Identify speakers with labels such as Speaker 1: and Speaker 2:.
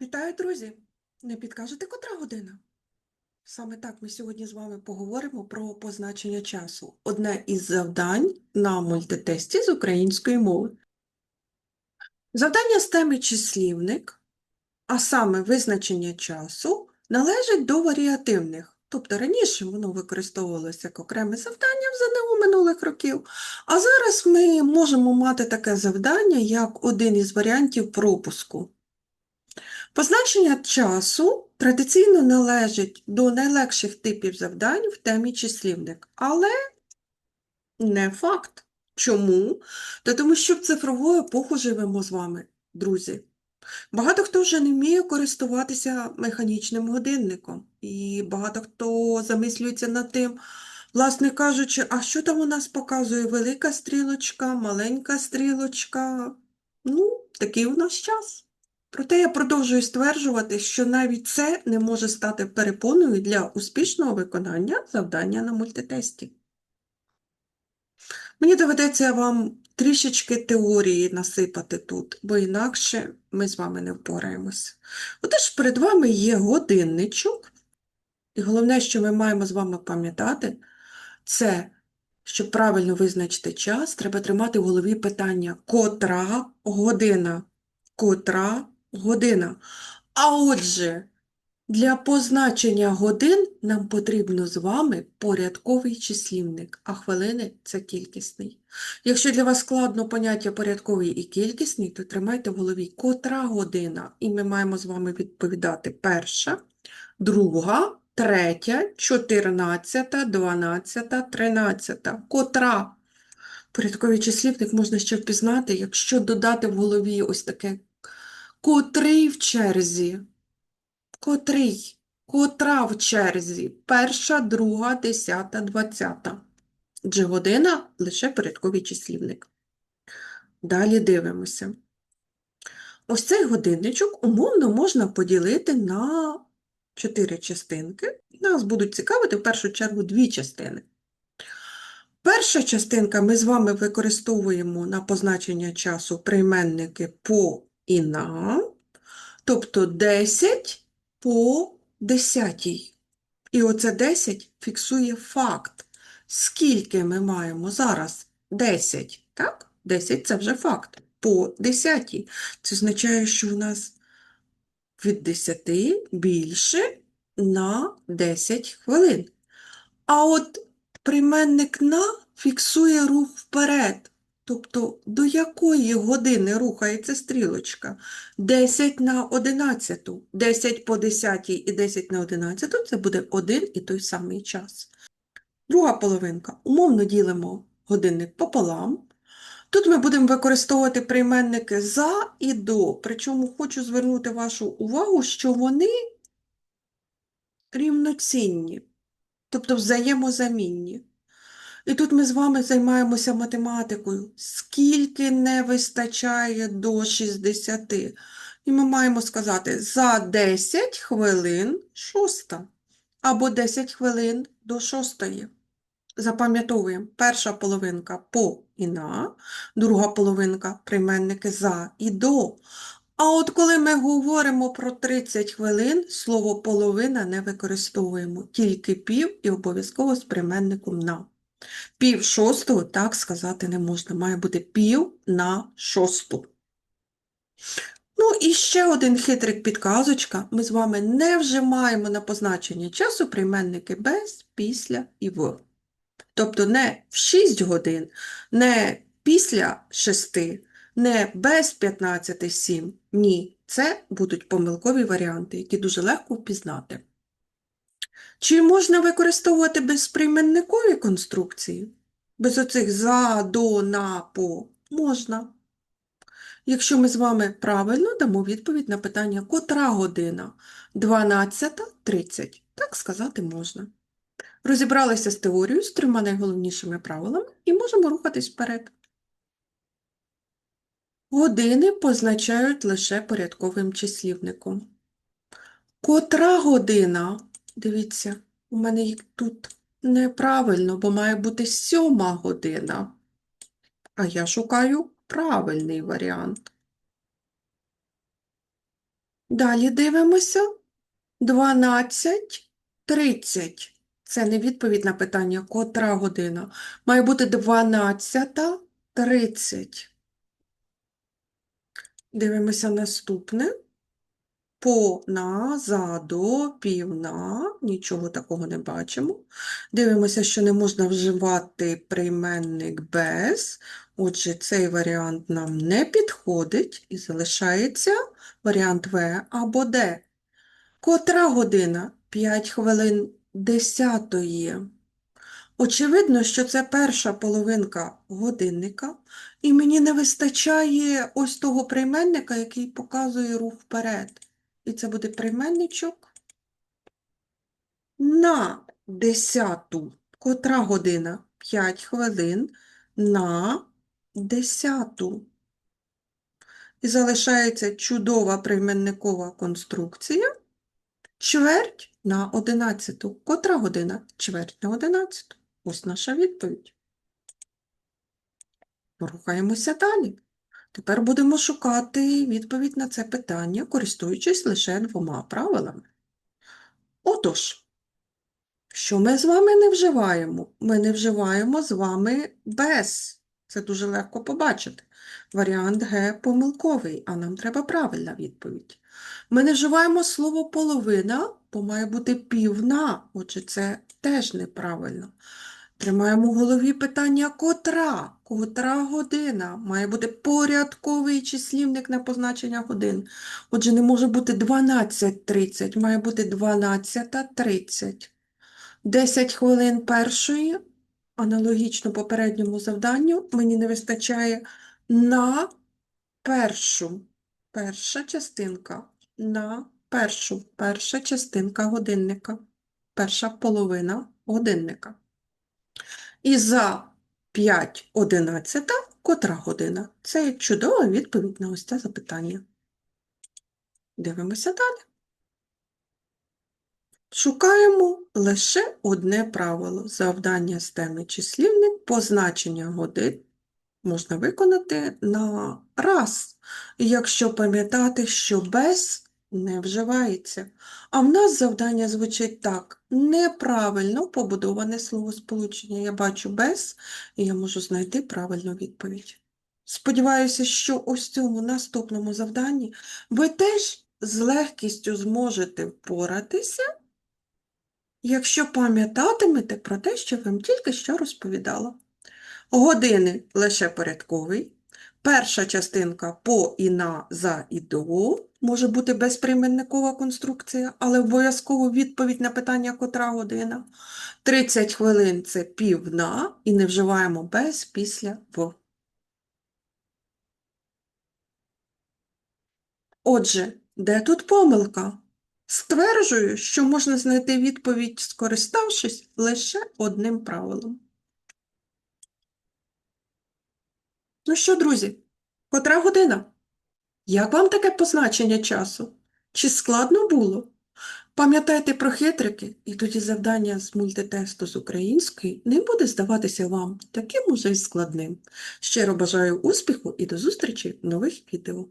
Speaker 1: Вітаю, друзі! Не підкажете, котра година? Саме так ми сьогодні з вами поговоримо про позначення часу. Одне із завдань на мультитесті з української мови. Завдання з теми числівник, а саме визначення часу, належить до варіативних. Тобто раніше воно використовувалося як окреме завдання в ЗНО минулих років, а зараз ми можемо мати таке завдання як один із варіантів пропуску. Позначення часу традиційно належить до найлегших типів завдань в темі числівник, але не факт. Чому? Та тому що в цифрову епоху живемо з вами, друзі. Багато хто вже не вміє користуватися механічним годинником, і багато хто замислюється над тим, власне кажучи, а що там у нас показує велика стрілочка, маленька стрілочка? Ну, такий у нас час. Проте я продовжую стверджувати, що навіть це не може стати перепоною для успішного виконання завдання на мультитесті. Мені доведеться вам трішечки теорії насипати тут, бо інакше ми з вами не впораємося. Отож, перед вами є годинничок, і головне, що ми маємо з вами пам'ятати, це, щоб правильно визначити час, треба тримати в голові питання, котра година, котра година. А отже, для позначення годин нам потрібно з вами порядковий числівник, а хвилини – це кількісний. Якщо для вас складно поняття порядковий і кількісний, то тримайте в голові котра година, і ми маємо з вами відповідати перша, друга, третя, чотирнадцята, дванадцята, тринадцята. Котра? Порядковий числівник можна ще впізнати, якщо додати в голові ось таке Котрий в черзі? Котрий? Котра в черзі? Перша, друга, десята, двадцята. Адже година – лише порядковий числівник. Далі дивимося. Ось цей годинничок умовно можна поділити на чотири частинки. Нас будуть цікавити в першу чергу дві частини. Перша частинка ми з вами використовуємо на позначення часу прийменники по і на, тобто 10 по 10. І оце 10 фіксує факт. Скільки ми маємо зараз? 10, так? 10 – це вже факт. По 10. Це означає, що у нас від 10 більше на 10 хвилин. А от прийменник на фіксує рух вперед. Тобто, до якої години рухається стрілочка? 10 на 11, 10 по 10 і 10 на 11 – це буде один і той самий час. Друга половинка. Умовно ділимо годинник пополам. Тут ми будемо використовувати прийменники за і до, причому хочу звернути вашу увагу, що вони рівноцінні, тобто взаємозамінні. І тут ми з вами займаємося математикою. Скільки не вистачає до 60? І ми маємо сказати за 10 хвилин шоста. Або 10 хвилин до шостої. Запам'ятовуємо, перша половинка по і на, друга половинка прийменники за і до. А от коли ми говоримо про 30 хвилин, слово половина не використовуємо, тільки пів і обов'язково з прийменником на. Пів шостого так сказати не можна. Має бути пів на шосту. Ну і ще один хитрик підказочка. Ми з вами не вжимаємо на позначення часу прийменники без, після і в. Тобто не в 6 годин, не після 6, не без 15 7. Ні, це будуть помилкові варіанти, які дуже легко впізнати. Чи можна використовувати безприйменникові конструкції? Без оцих за, до, на, по? Можна. Якщо ми з вами правильно дамо відповідь на питання котра година? 12.30. Так сказати можна. Розібралися з теорією, з трьома найголовнішими правилами і можемо рухатись вперед. Години позначають лише порядковим числівником. Котра година? Дивіться, у мене їх тут неправильно, бо має бути сьома година. А я шукаю правильний варіант. Далі дивимося. 12, 30. Це не відповідь на питання, котра година. Має бути 12, 30. Дивимося наступне. По, на, за, до, пів, на. Нічого такого не бачимо. Дивимося, що не можна вживати прийменник без. Отже, цей варіант нам не підходить і залишається варіант В або Д. Котра година? 5 хвилин десятої. Очевидно, що це перша половинка годинника, і мені не вистачає ось того прийменника, який показує рух вперед. І це буде прийменничок на десяту. Котра година? 5 хвилин на десяту. І залишається чудова прийменникова конструкція. Чверть на одинадцяту. Котра година? Чверть на одинадцяту. Ось наша відповідь. Рухаємося далі. Тепер будемо шукати відповідь на це питання, користуючись лише двома правилами. Отож, що ми з вами не вживаємо? Ми не вживаємо з вами без. Це дуже легко побачити. Варіант Г помилковий, а нам треба правильна відповідь. Ми не вживаємо слово половина, бо має бути півна, отже, це теж неправильно. Тримаємо в голові питання котра, котра година. Має бути порядковий числівник на позначення годин. Отже, не може бути 12.30, має бути 12.30. 10 хвилин першої, аналогічно попередньому завданню, мені не вистачає на першу. Перша частинка на першу, перша частинка годинника, перша половина годинника. І за 5 одинадцята, котра година? Це чудова відповідь на ось це запитання. Дивимося далі. Шукаємо лише одне правило. Завдання з теми числівник, позначення годин можна виконати на раз, якщо пам'ятати, що без не вживається. А в нас завдання звучить так: неправильно побудоване словосполучення. Я бачу без, і я можу знайти правильну відповідь. Сподіваюся, що ось цьому наступному завданні ви теж з легкістю зможете впоратися, якщо пам'ятатимете про те, що вам тільки що розповідала. Години лише порядковий. Перша частинка по і на, за і до. Може бути безприйменникова конструкція, але обов'язково відповідь на питання котра година. 30 хвилин це пів на і не вживаємо без, після, в. Отже, де тут помилка? Стверджую, що можна знайти відповідь, скориставшись лише одним правилом. Ну що, друзі, котра година? Як вам таке позначення часу? Чи складно було? Пам'ятайте про хитрики, і тоді завдання з мультитесту з української не буде здаватися вам таким уже й складним. Щиро бажаю успіху і до зустрічі в нових відео.